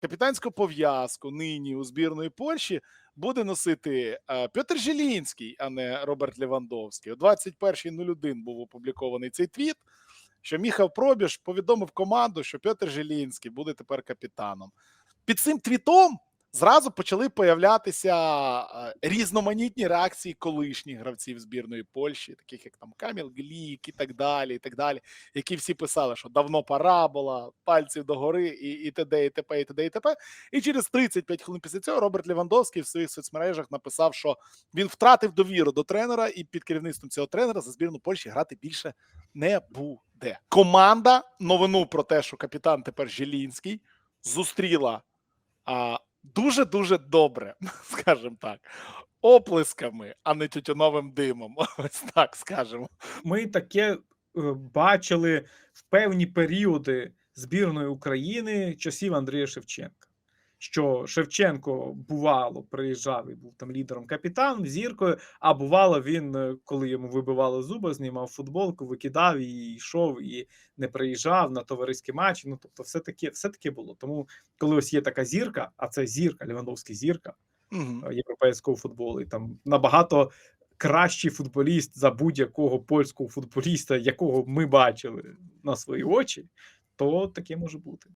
капітанську пов'язку нині у збірної Польщі буде носити е, Петр Жилінський, а не Роберт Левандовський. О 21.01 був опублікований цей твіт, що Міхав Пробіж повідомив команду, що Петр Жилінський буде тепер капітаном. Під цим твітом зразу почали появлятися різноманітні реакції колишніх гравців збірної Польщі, таких як там Каміл Глік і так далі, і так далі, які всі писали, що давно пора була, пальців догори, і, і т.д. і т.п. і т.д. і т.п. І через 35 хвилин після цього Роберт Левандовський в своїх соцмережах написав, що він втратив довіру до тренера, і під керівництвом цього тренера за збірну Польщі грати більше не буде. Команда новину про те, що капітан тепер Жилінський, зустріла дуже дуже добре, скажімо так, оплесками, а не тютюновим димом. Ось так скажемо. Ми таке е, бачили в певні періоди збірної України часів Андрія Шевченка. Що Шевченко бувало приїжджав і був там лідером капітаном, зіркою. А бувало, він, е, коли йому вибивали зуби, знімав футболку, викидав і йшов, і не приїжджав на товариські матчі. Ну тобто, все таке, все таке було. Тому, коли ось є така зірка, а це зірка, Лівандовський зірка, е, європейського футболу, і там набагато кращий футболіст за будь-якого польського футболіста, якого ми бачили на свої очі, то таке може бути.